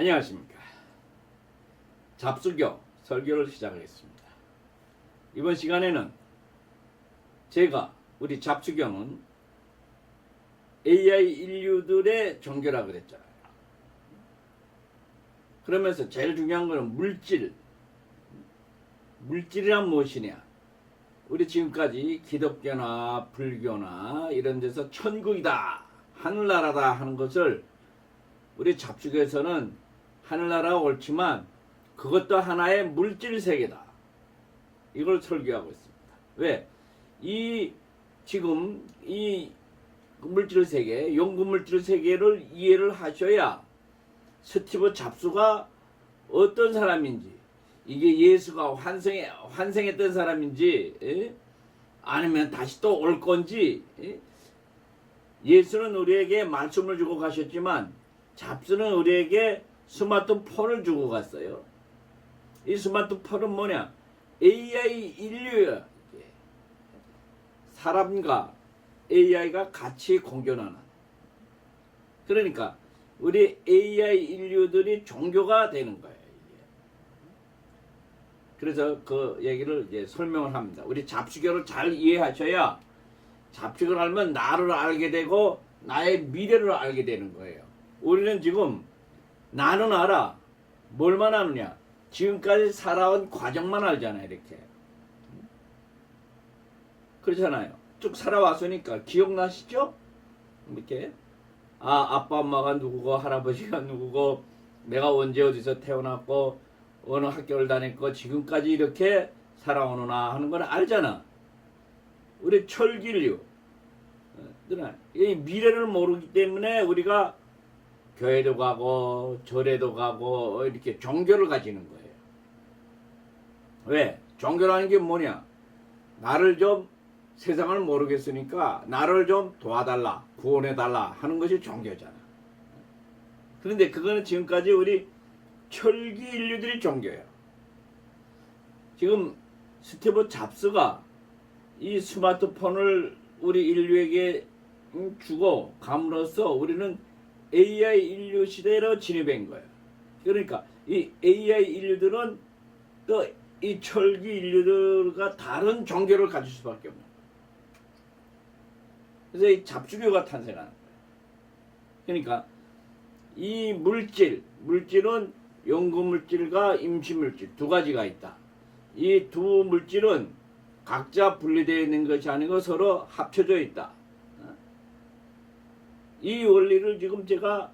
안녕하십니까. 잡수교 설교를 시작하겠습니다. 이번 시간에는 제가 우리 잡수교는 AI 인류들의 종교라 그랬잖아요. 그러면서 제일 중요한 거는 물질. 물질이란 무엇이냐? 우리 지금까지 기독교나 불교나 이런 데서 천국이다, 하늘나라다 하는 것을 우리 잡수교에서는 하늘나라가 옳지만 그것도 하나의 물질 세계다. 이걸 설교하고 있습니다. 왜? 이 지금 이 물질 세계, 연구 물질 세계를 이해를 하셔야 스티브 잡수가 어떤 사람인지 이게 예수가 환생해 환생했던 사람인지 예? 아니면 다시 또 올 건지 예? 예수는 우리에게 말씀을 주고 가셨지만 잡수는 우리에게 스마트폰을 주고 갔어요. 이 스마트폰은 뭐냐? AI 인류야. 사람과 AI가 같이 공존하는. 그러니까 우리 AI 인류들이 종교가 되는 거예요. 그래서 그 얘기를 이제 설명을 합니다. 우리 잡수교를 잘 이해하셔야 잡식을 알면 나를 알게 되고 나의 미래를 알게 되는 거예요. 우리는 지금 나는 알아. 뭘만 아느냐? 지금까지 살아온 과정만 알잖아요, 이렇게. 그렇잖아요. 쭉 살아왔으니까 기억나시죠? 이렇게. 아, 아빠, 엄마가 누구고, 할아버지가 누구고, 내가 언제 어디서 태어났고, 어느 학교를 다녔고, 지금까지 이렇게 살아오느나 하는 건 알잖아. 우리 철길류. 어, 이 미래를 모르기 때문에 우리가 교회도 가고 절에도 가고 이렇게 종교를 가지는 거예요. 왜? 종교라는 게 뭐냐? 나를 좀 세상을 모르겠으니까 나를 좀 도와달라, 구원해달라 하는 것이 종교잖아. 그런데 그거는 지금까지 우리 철기 인류들이 종교예요. 지금 스티브 잡스가 이 스마트폰을 우리 인류에게 음, 주고 감으로써 우리는 AI 인류 시대로 진입한 거예요. 그러니까 이 AI 인류들은 또 이 철기 인류들과 다른 종교를 가질 수밖에 없는 거예요. 그래서 이 잡주교가 탄생하는 거예요. 그러니까 이 물질, 물질은 연구 물질과 임시 물질 두 가지가 있다. 이 두 물질은 각자 분리되어 있는 것이 아니고 서로 합쳐져 있다. 어? 이 원리를 지금 제가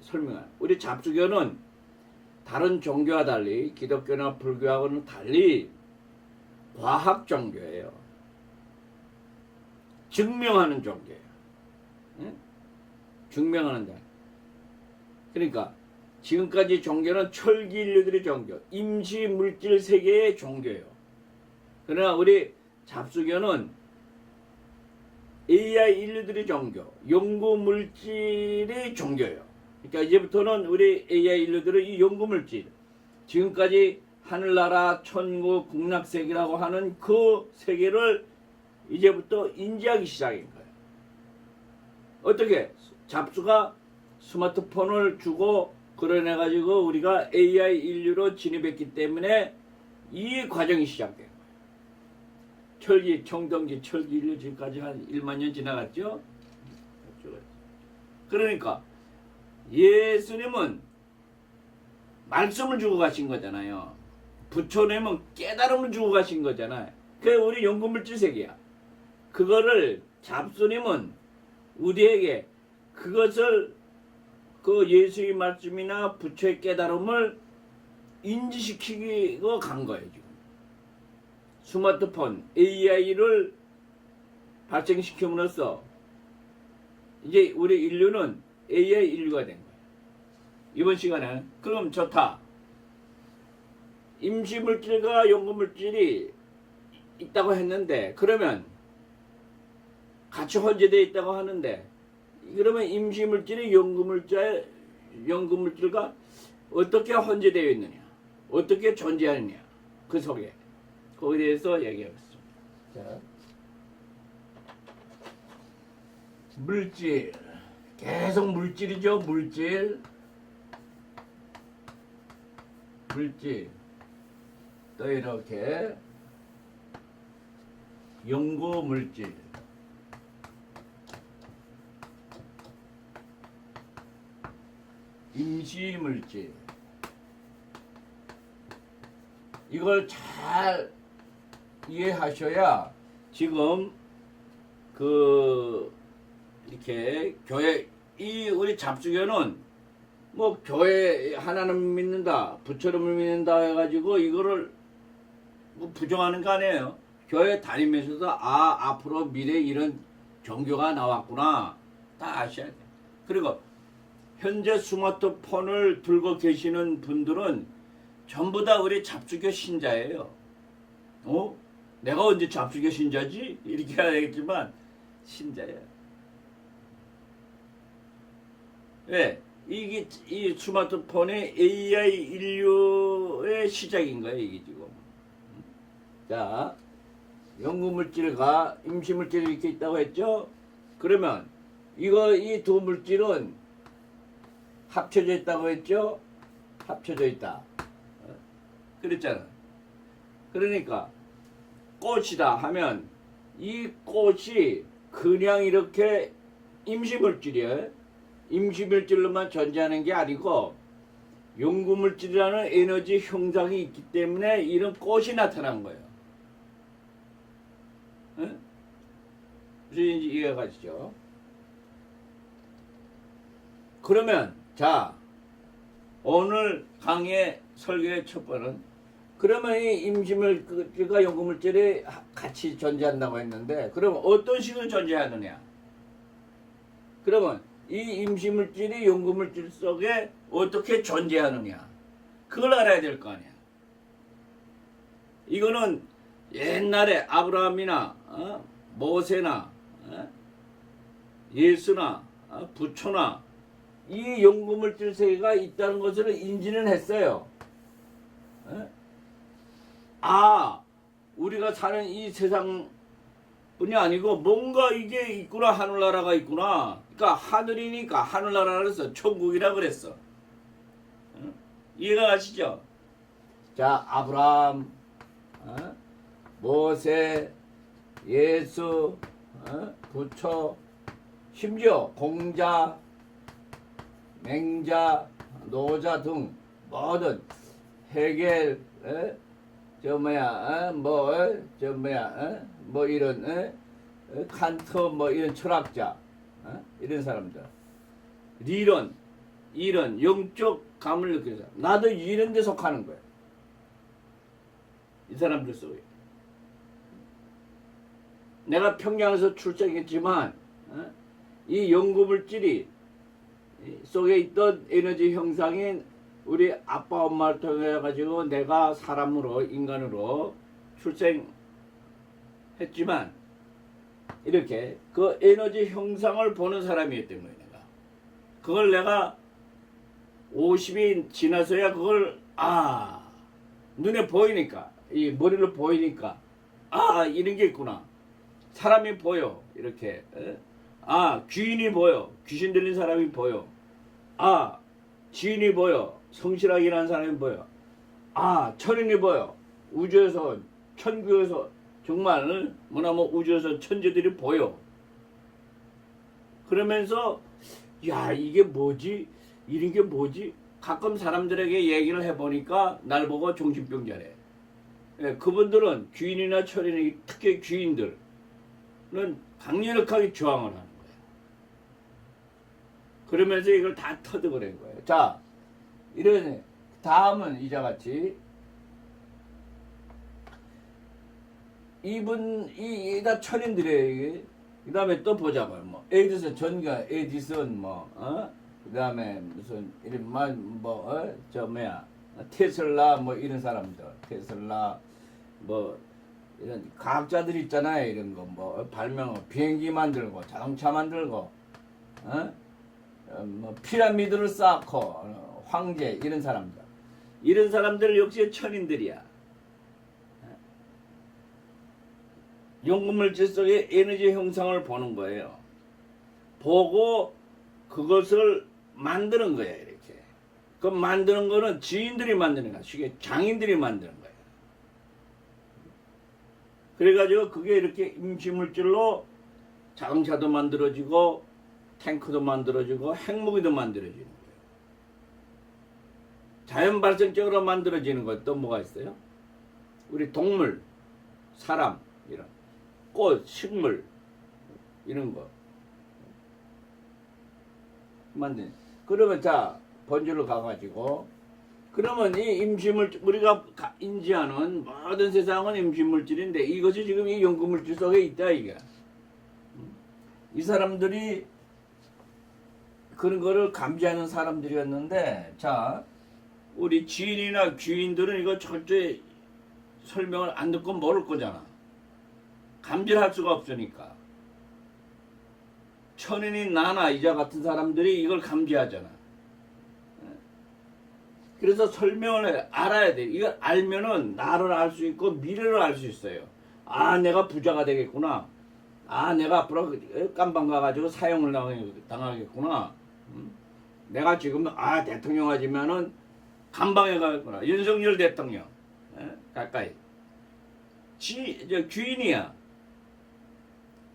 설명한 우리 잡수교는 다른 종교와 달리 기독교나 불교하고는 달리 과학 종교예요. 증명하는 종교예요. 응? 증명하는 종. 그러니까 지금까지 종교는 철기 인류들의 종교, 임시 물질 세계의 종교예요. 그러나 우리 잡수교는 AI 인류들의 종교, 연구 물질의 종교예요. 그러니까 이제부터는 우리 AI 인류들은 이 연구 물질, 지금까지 하늘나라, 천국, 극락세계라고 하는 그 세계를 이제부터 인지하기 시작인 거예요. 어떻게? 잡수가 스마트폰을 주고 그려내가지고 우리가 AI 인류로 진입했기 때문에 이 과정이 시작된 거예요. 철기, 청동기, 철기 인류 지금까지 한 1만 년 지나갔죠? 그러니까 예수님은 말씀을 주고 가신 거잖아요. 부처님은 깨달음을 주고 가신 거잖아요. 그게 우리 연구물질 세계야. 그거를 잡수님은 우리에게 그것을 그 예수의 말씀이나 부처의 깨달음을 인지시키고 간 거예요, 지금. 스마트폰, AI를 발생시킴으로써 이제 우리 인류는 AI 인류가 된 거예요. 이번 시간에 그럼 좋다. 임시물질과 연구물질이 있다고 했는데 그러면 같이 혼재되어 있다고 하는데 그러면 임시물질이 연구물질 연구물질과 어떻게 혼재되어 있느냐 어떻게 존재하느냐 그 속에 거기에 대해서 얘기하겠습니다. 자, 물질. 계속 물질이죠 물질. 물질. 또 이렇게 연고 물질. 임시 물질. 이걸 잘 이해하셔야 지금 그 이렇게 교회 이 우리 잡수교는 뭐 교회 하나는 믿는다 부처를 믿는다 해가지고 이거를 뭐 부정하는 거 아니에요. 교회 다니면서도 아 앞으로 미래 이런 종교가 나왔구나. 다 아셔야 돼. 그리고 현재 스마트폰을 들고 계시는 분들은 전부 다 우리 잡수교 신자예요. 어? 내가 언제 잡수교 신자지? 이렇게 해야 되겠지만 신자예요 왜? 이게 이 스마트폰의 AI 인류의 시작인 거예요, 이게 지금. 자, 연구물질과 임시물질이 이렇게 있다고 했죠? 그러면 이거 이 두 물질은 합쳐져 있다고 했죠? 합쳐져 있다. 어? 그랬잖아. 그러니까 꽃이다 하면 이 꽃이 그냥 이렇게 임시물질이에요. 임시물질로만 존재하는 게 아니고 용구물질이라는 에너지 형상이 있기 때문에 이런 꽃이 나타난 거예요. 응? 무슨 얘기인지 이해가 가시죠? 그러면 자 오늘 강의 설교의 첫 번은 그러면 이 임시물질과 용구물질이 같이 존재한다고 했는데 그러면 어떤 식으로 존재하느냐? 그러면 이 임시물질이 연구물질 속에 어떻게 존재하느냐 그걸 알아야 될 거 아니야 이거는 옛날에 아브라함이나 어? 모세나 어? 예수나 어? 부처나 이 연구물질 세계가 있다는 것을 인지는 했어요 어? 아 우리가 사는 이 세상 뿐이 아니고 뭔가 이게 있구나 하늘나라가 있구나 그러니까 하늘이니까 하늘나라 그래서 천국이라 그랬어 응? 이해가 가시죠? 자 아브라함 어? 모세 예수 어? 부처 심지어 공자 맹자 노자 등 모든 해겔 어? 저 뭐야 어? 뭐저 뭐야 어? 뭐 이런 어? 어? 칸터 뭐 이런 철학자 어? 이런 사람들 리런 이런 영적 감을 느끼는 사람 나도 이런 데 속하는 거야 이 사람들 속에 내가 평양에서 출생했지만 어? 이 연구물질이 속에 있던 에너지 형상인 우리 아빠 엄마를 통해 가지고 내가 사람으로 인간으로 출생했지만 이렇게 그 에너지 형상을 보는 사람이기 때문에 내가. 그걸 내가 50이 지나서야 그걸 아 눈에 보이니까 이 머리로 보이니까 아 이런 게 있구나. 사람이 보여 이렇게 에? 아 귀인이 보여 귀신 들린 사람이 보여. 아 지인이 보여 성실하게 일하는 사람이 보여 아 천인이 보여 우주에서 천국에서 정말 뭐나 뭐 우주에서 천재들이 보여. 그러면서 야 이게 뭐지? 이런 게 뭐지? 가끔 사람들에게 얘기를 해보니까 날 보고 정신병자래. 예, 그분들은 귀인이나 철인이 특히 귀인들은 강력하게 저항을 하는 거예요 그러면서 이걸 다 터득을 한 거예요. 자 이런 다음은 이자 같이 이분 이다 철인들의 그 다음에 또 보자고요. 뭐 에디슨 전가 에디슨 뭐 어? 그다음에 무슨 이런 말뭐저 뭐야 테슬라 뭐 이런 사람들 테슬라 뭐 이런 과학자들 있잖아요. 이런 거 뭐 발명 비행기 만들고 자동차 만들고 어? 어, 뭐 피라미드를 쌓고 어, 황제 이런 사람들 이런 사람들 역시 천인들이야. 연구물질 속의 에너지 형상을 보는 거예요. 보고 그것을 만드는 거야 이렇게. 그 만드는 거는 지인들이 만드는 거야. 쉽게 장인들이 만드는 거야. 그래가지고 그게 이렇게 임시물질로 자동차도 만들어지고 탱크도 만들어지고 핵무기도 만들어지는 거예요. 자연 발생적으로 만들어지는 것또 뭐가 있어요? 우리 동물, 사람 이런 꽃, 식물 이런 거 만든. 그러면 자 본질로 가가지고 그러면 이 임시물질 우리가 가- 인지하는 모든 세상은 임시물질인데 이것이 지금 이 연구물질 속에 있다 이게. 이 사람들이 그런 거를 감지하는 사람들이었는데 자 우리 지인이나 귀인들은 이거 철저히 설명을 안 듣고 모를 거잖아. 감지를 할 수가 없으니까. 천인이 나나 이자 같은 사람들이 이걸 감지하잖아. 그래서 설명을 해. 알아야 돼. 이걸 알면은 나를 알 수 있고 미래를 알 수 있어요. 아, 내가 부자가 되겠구나. 아, 내가 앞으로 깜방 가가지고 사형을 당하- 당하겠구나. 음? 내가 지금 아 대통령 하지면은 감방에 가겠구나. 윤석열 대통령 예? 가까이. 지, 저 귀인이야.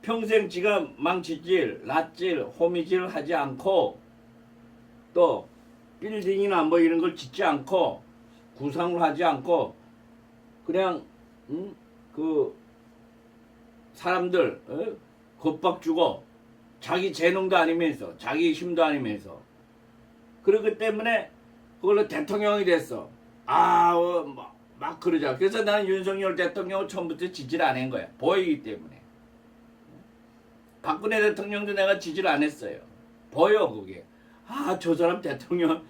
평생 지가 망치질, 낫질, 호미질 하지 않고 또 빌딩이나 뭐 이런 걸 짓지 않고 구상을 하지 않고 그냥 음? 그 사람들 어? 겁박 주고 자기 재능도 아니면서 자기 힘도 아니면서 그렇기 때문에 그걸로 대통령이 됐어. 아, 어, 막, 막 그러자. 그래서 나는 윤석열 대통령을 처음부터 지지를 안 한 거야. 보이기 때문에. 박근혜 대통령도 내가 지지를 안 했어요. 보여 그게. 아, 저 사람 대통령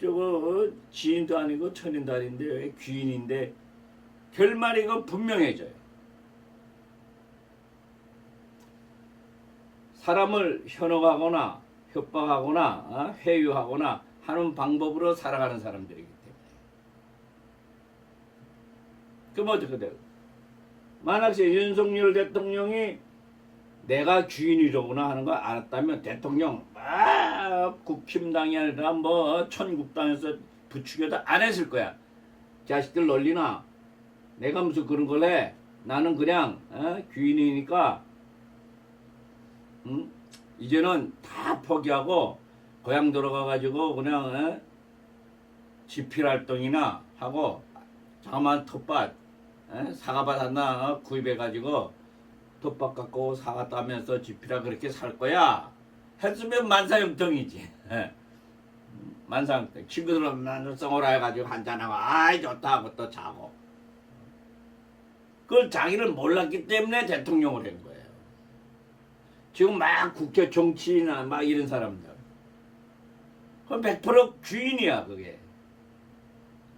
저거 어, 지인도 아니고 천인도 아닌데 왜 귀인인데 결말이 그 분명해져요. 사람을 현혹하거나 협박하거나 어, 회유하거나 하는 방법으로 살아가는 사람들이기 때문에. 그럼 어떻게 돼요? 만약에 윤석열 대통령이 내가 주인이로구나 하는 걸 알았다면 대통령 막 국힘당이 아니라 뭐 천국당에서 부추겨도 안 했을 거야. 자식들 놀리나 내가 무슨 그런 걸 해. 나는 그냥 어? 귀인이니까 음? 이제는 다 포기하고 고향 들어가가지고 그냥 어? 집필 활동이나 하고 자만 텃밭 어? 사과밭 하나 어? 구입해가지고 텃밭 갖고 사과 따면서 집필하 그렇게 살 거야 했으면 만사형통이지 예. 음, 만사형통 친구들은 썽으로 해가지고 한잔하고 아이 좋다 하고 또 자고 그걸 자기를 몰랐기 때문에 대통령을 한 거예요 지금 막 국회 정치나 막 이런 사람들. 그건 100% 귀인이야, 그게.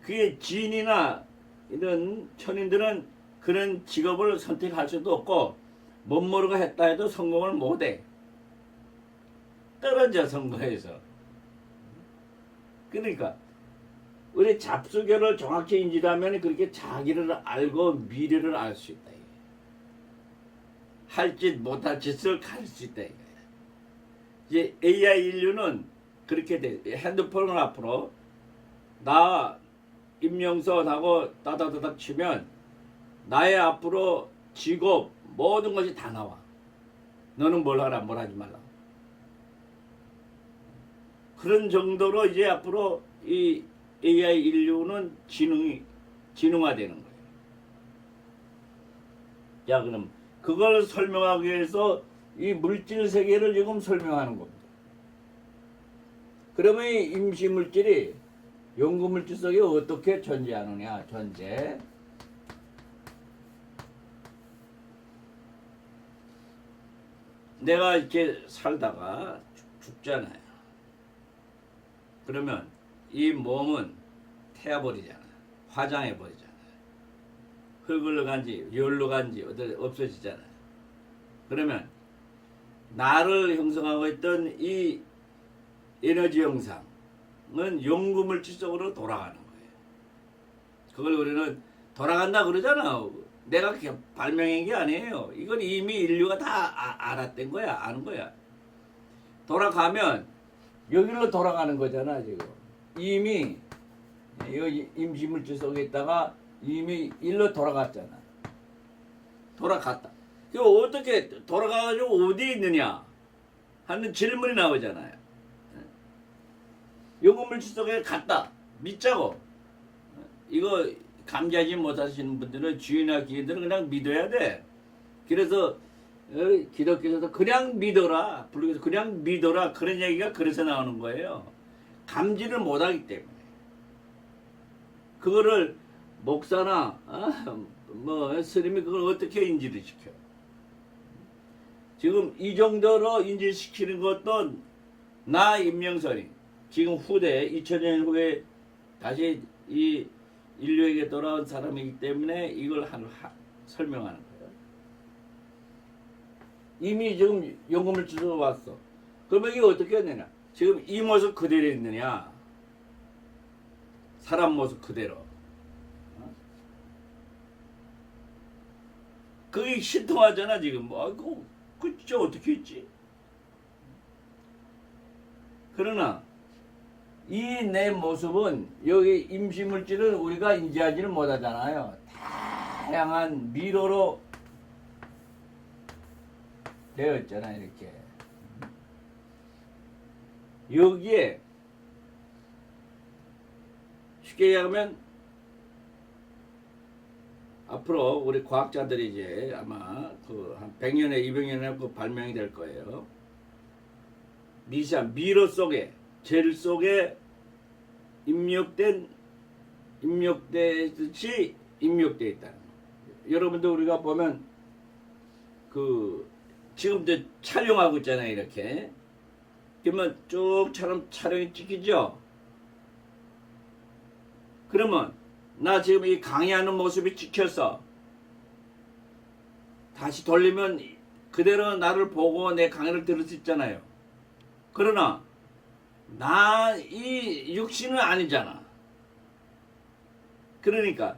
그게 지인이나 이런 천인들은 그런 직업을 선택할 수도 없고, 못 모르고 했다 해도 성공을 못 해. 떨어져, 선거에서. 그러니까, 우리 잡수결을 정확히 인지하면 그렇게 자기를 알고 미래를 알 수 있다. 할 짓 못할 짓을 가릴 수 있다. 이제 AI 인류는 그렇게 돼. 핸드폰을 앞으로 나 임명선하고 따다다닥 치면 나의 앞으로 직업 모든 것이 다 나와. 너는 뭘 하라 뭘 하지 말라. 그런 정도로 이제 앞으로 이 AI 인류는 지능이 지능화되는 거예요. 자 그럼 그걸 설명하기 위해서 이 물질 세계를 지금 설명하는 겁니다. 그러면 이 임시 물질이 연구 물질 속에 어떻게 존재하느냐? 존재. 내가 이렇게 살다가 죽- 죽잖아요. 그러면 이 몸은 태워버리잖아. 화장해버리잖아. 흙을로 간지, 열로 간지, 없어지잖아. 그러면 나를 형성하고 있던 이 에너지 형상은 연구물질 속으로 돌아가는 거예요. 그걸 우리는 돌아간다 그러잖아. 내가 발명한 게 아니에요. 이건 이미 인류가 다 아- 알았던 거야. 아는 거야. 돌아가면 여기로 돌아가는 거잖아, 지금. 이미 이 임시물질 속에 있다가 이미 일로 돌아갔잖아. 돌아갔다. 그 어떻게 돌아가가지고 어디에 있느냐 하는 질문이 나오잖아요. 연금물질 속에 갔다. 믿자고. 이거 감지하지 못하시는 분들은 주인이나 기인들은 그냥 믿어야 돼. 그래서 어, 기독교에서도 그냥 믿어라. 불교에서 그냥 믿어라. 그런 얘기가 그래서 나오는 거예요. 감지를 못하기 때문에. 그거를 목사나 아, 뭐 스님이 그걸 어떻게 인지를 시켜? 지금 이 정도로 인지시키는 것도 나 임명선이 지금 후대 2000년 후에 다시 이 인류에게 돌아온 사람이기 때문에 이걸 한 하- 설명하는 거예요. 이미 지금 연금을 주워 왔어. 그러면 이게 어떻게 했느냐? 지금 이 모습 그대로 있느냐? 사람 모습 그대로. 어? 그게 신통하잖아 지금. 뭐, 아이고, 그 진짜 어떻게 했지? 그러나 이 내 모습은 여기 임시물질은 우리가 인지하지는 못하잖아요. 다양한 미로로 되어 있잖아 이렇게. 여기에 쉽게 얘기하면 앞으로 우리 과학자들이 이제 아마 그 한 100년에 200년에 그 발명이 될 거예요. 미샤 미로 속에 젤 속에 입력된 입력되듯이 입력돼 있다는 거. 여러분들 우리가 보면 그 지금 이제 촬영하고 있잖아요 이렇게. 그러면 쭉처럼 촬영이 찍히죠? 그러면 나 지금 이 강의하는 모습이 찍혀서 다시 돌리면 그대로 나를 보고 내 강의를 들을 수 있잖아요. 그러나 나 이 육신은 아니잖아. 그러니까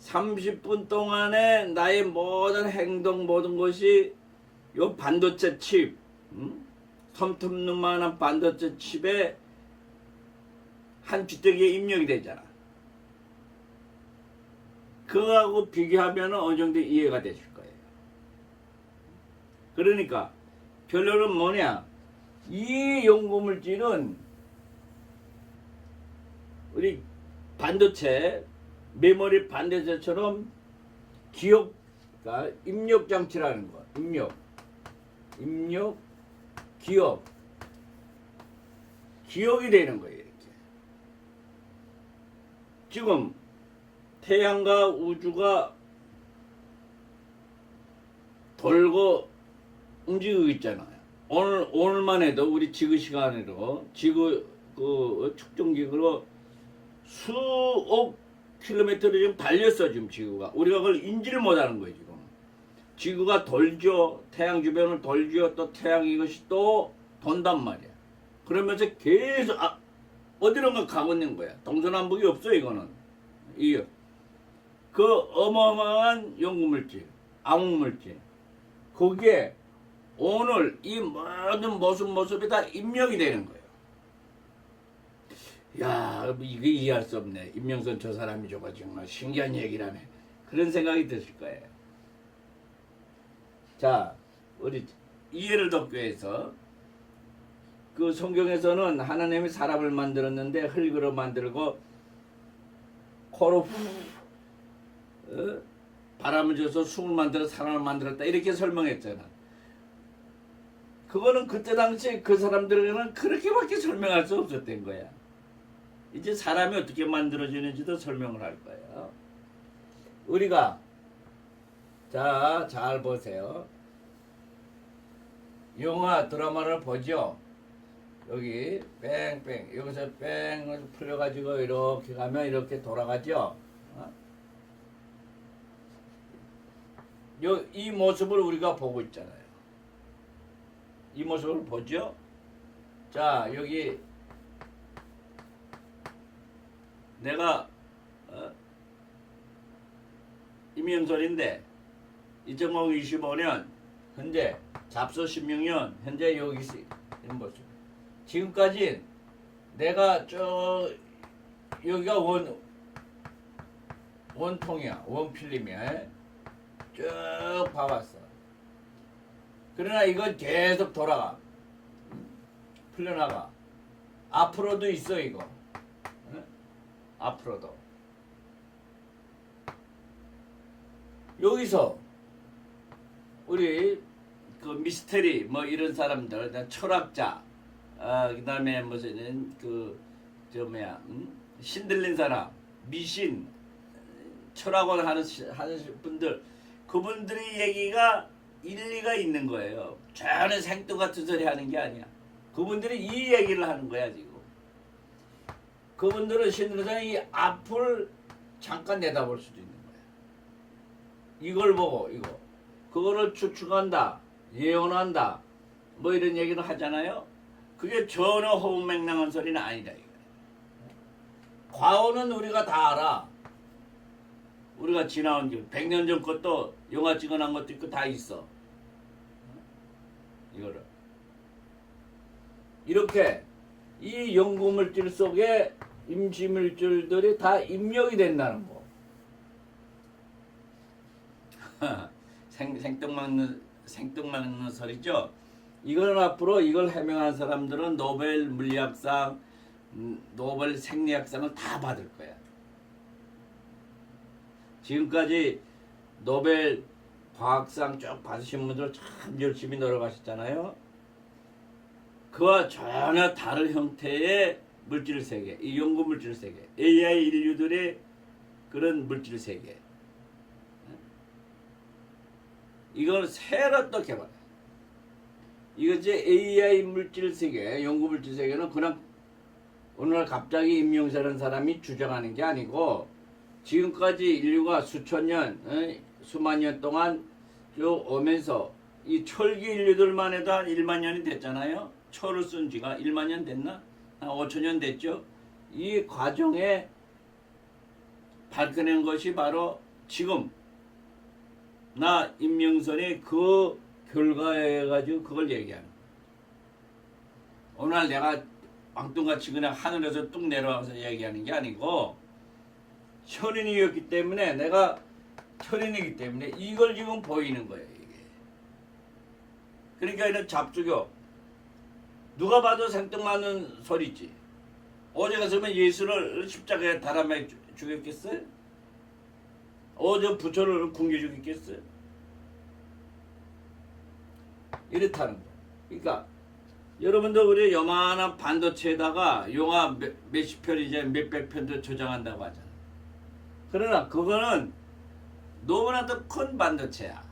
30분 동안에 나의 모든 행동 모든 것이 요 반도체 칩, 음? 손톱눈만한 반도체 칩에 한 주택에 입력이 되잖아. 그거하고 비교하면 어느 정도 이해가 되실 거예요. 그러니까 결론은 뭐냐? 이 연구물질은 우리 반도체 메모리 반도체처럼 기억 그러니까 입력 장치라는 거 입력. 입력 기억. 기억이 되는 거예요 이렇게. 지금 태양과 우주가 돌고 움직이고 있잖아요. 오늘 오늘만 해도 우리 지구 시간으로 지구 그 측정기구로 수억 킬로미터를 지금 달렸어 지금 지구가. 우리가 그걸 인지를 못하는 거예요 지금. 지구가 돌죠. 태양 주변을 돌죠. 또 태양 이것이 또 돈단 말이야. 그러면서 계속 아, 어디론가 가고 있는 거야. 동서남북이 없어 이거는. 이그 어마어마한 연구물질 암흑물질. 거기에 오늘 이 모든 모습 모습이 다 입력이 되는 거예요. 야, 뭐 이게 이해할 수 없네. 임명선 저 사람이 저거 정말 신기한 얘기라네. 그런 생각이 드실 거예요. 자, 우리 이해를 돕기 위해서 그 성경에서는 하나님이 사람을 만들었는데 흙으로 만들고 코로 후 어? 바람을 줘서 숨을 만들어 사람을 만들었다 이렇게 설명했잖아. 그거는 그때 당시 그 사람들에게는 그렇게밖에 설명할 수 없었던 거야. 이제 사람이 어떻게 만들어지는지도 설명을 할 거예요. 우리가 자, 잘 보세요. 영화 드라마를 보죠. 여기 뺑뺑 여기서 뺑 풀려가지고 이렇게 가면 이렇게 돌아가죠. 어? 요, 이 모습을 우리가 보고 있잖아요. 이 모습을 보죠. 자 여기. 내가 어, 임명설인데 2025년 현재 잡소 16년 현재 여기 있는 모습. 지금까지 내가 저 여기가 원 원통이야. 원필름이야. 쭉 봐봤어 그러나 이건 계속 돌아가 풀려나가 앞으로도 있어 이거 응? 앞으로도 여기서 우리 그 미스테리 뭐 이런 사람들 나 철학자 아 그다음에 무슨 그저 뭐야 음? 신들린 사람 미신 철학원 하는 시- 하는 분들 그분들의 얘기가 일리가 있는 거예요. 전혀 생뚱같은 소리 하는 게 아니야. 그분들이 이 얘기를 하는 거야 지금. 그분들은 신들은 이 앞을 잠깐 내다볼 수도 있는 거야. 이걸 보고 이거 그거를 추측한다, 예언한다, 뭐 이런 얘기를 하잖아요. 그게 전혀 호흡맹랑한 소리는 아니다 이거. 과거는 우리가 다 알아. 우리가 지나온 지 100년 전 것도 영화 찍어놓은 것도 있고 다 있어. 이거를. 이렇게 이 연구물질 속에 임시물질들이 다 입력이 된다는 거. 생, 생뚱맞는, 생뚱맞는 소리죠? 이거는 앞으로 이걸 해명한 사람들은 노벨 물리학상, 음, 노벨 생리학상을 다 받을 거야. 지금까지 노벨 과학상 쭉 받으신 분들 참 열심히 노력하셨잖아요. 그와 전혀 다른 형태의 물질 세계, 이 연구 물질 세계, AI 인류들의 그런 물질 세계. 이걸 새로 또 개발해. 이거 이제 AI 물질 세계, 연구 물질 세계는 그냥 오늘 갑자기 임명사라는 사람이 주장하는 게 아니고 지금까지 인류가 수천 년, 어, 수만 년 동안 쭉 오면서 이 철기 인류들만 해도 한 1만 년이 됐잖아요. 철을 쓴 지가 1만 년 됐나? 한 5천 년 됐죠. 이 과정에 밝혀낸 것이 바로 지금 나 임명선의 그 결과에 가지고 그걸 얘기하는. 오늘 내가 왕뚱같이 그냥 하늘에서 뚝 내려와서 얘기하는 게 아니고 현인이었기 때문에 내가 현인이기 때문에 이걸 지금 보이는 거예요 이게. 그러니까 이런 잡수교 누가 봐도 생뚱맞는 소리지. 어제 갔으면 예수를 십자가에 달아매 죽- 죽였겠어요? 어제 부처를 굶겨 죽였겠어요? 이렇다는 거. 그러니까 여러분들 우리 요만한 반도체에다가 영화 몇, 몇십 편 이제 몇백 편도 저장한다고 하잖아. 그러나 그거는 너무나도 큰 반도체야.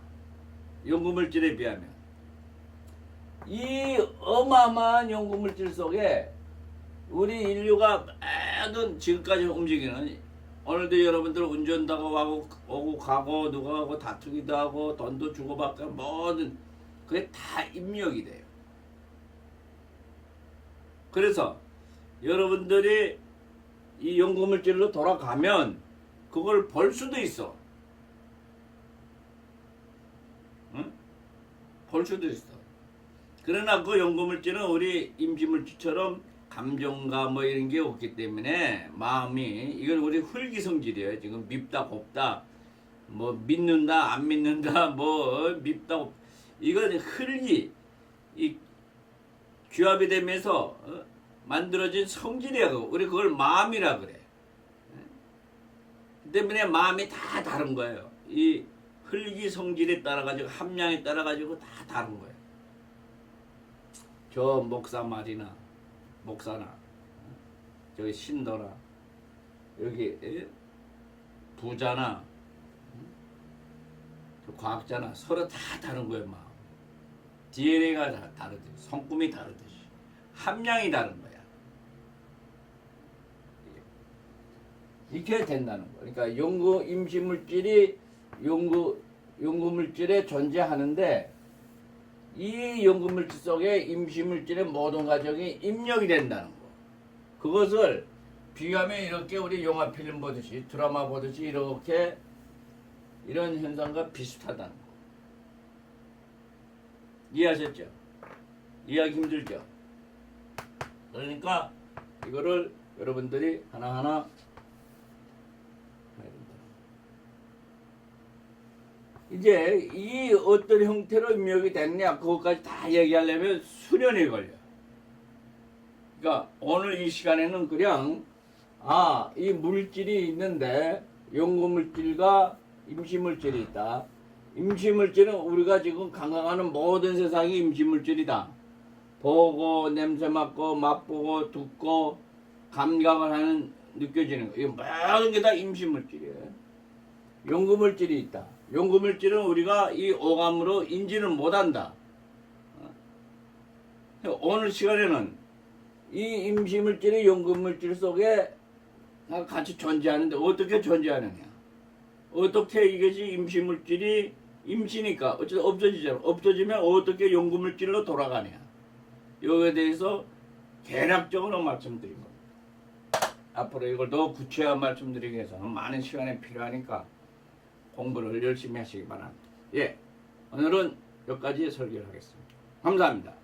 연구물질에 비하면. 이 어마어마한 연구물질 속에 우리 인류가 모든 지금까지 움직이는 오늘도 여러분들 운전도 하고 오고 가고 누가 하고 다투기도 하고 돈도 주고받고 모든 그게 다 입력이 돼요. 그래서 여러분들이 이 연구물질로 돌아가면 그걸 볼 수도 있어. 응? 볼 수도 있어. 그러나 그 연구물질은 우리 임시물질처럼 감정과 뭐 이런 게 없기 때문에 마음이 이건 우리 흙이 성질이에요. 지금 밉다 곱다 뭐 믿는다 안 믿는다 뭐 밉다 곱 이건 흙이 이 규합이 되면서 어? 만들어진 성질이야. 우리 그걸 마음이라 그래. 그 때문에 마음이 다 다른 거예요. 이 흙이 성질에 따라 가지고 함량에 따라 가지고 다 다른 거예요. 저 목사 말이나 목사나 저기 신도나 여기 에? 부자나 저 과학자나 서로 다 다른 거예요 마음. DNA가 다 다르듯이 성품이 다르듯이 함량이 다른 거야. 이렇게 된다는 거. 그러니까 연구 임시 물질이 연구 연구 물질에 존재하는데 이 연구 물질 속에 임시 물질의 모든 과정이 입력이 된다는 거. 그것을 비하면 이렇게 우리 영화 필름 보듯이 드라마 보듯이 이렇게 이런 현상과 비슷하다는 거. 이해하셨죠? 이해하기 힘들죠? 그러니까 이거를 여러분들이 하나하나 봐야 된다. 이제 이 어떤 형태로 입력이 됐냐 그것까지 다 얘기하려면 수년이 걸려. 그러니까 오늘 이 시간에는 그냥 아 이 물질이 있는데 연구 물질과 임시 물질이 있다. 임시 물질은 우리가 지금 강강하는 모든 세상이 임시 물질이다. 보고 냄새 맡고 맛보고 듣고 감각을 하는 느껴지는 거. 이거 모든 게 다 임시 물질이에요. 연구 물질이 있다. 연구 물질은 우리가 이 오감으로 인지를 못한다. 어? 오늘 시간에는 이 임시 물질이 연구 물질 속에 같이 존재하는데 어떻게 존재하느냐? 어떻게 이것이 임시 물질이 임시니까 어쨌든 없어지잖아. 없어지면 어떻게 연구 물질로 돌아가냐? 여기에 대해서 개략적으로 말씀드린 겁니다. 앞으로 이걸 더 구체화 말씀드리기 위해서는 많은 시간이 필요하니까 공부를 열심히 하시기 바랍니다. 예, 오늘은 여기까지 설교를 하겠습니다. 감사합니다.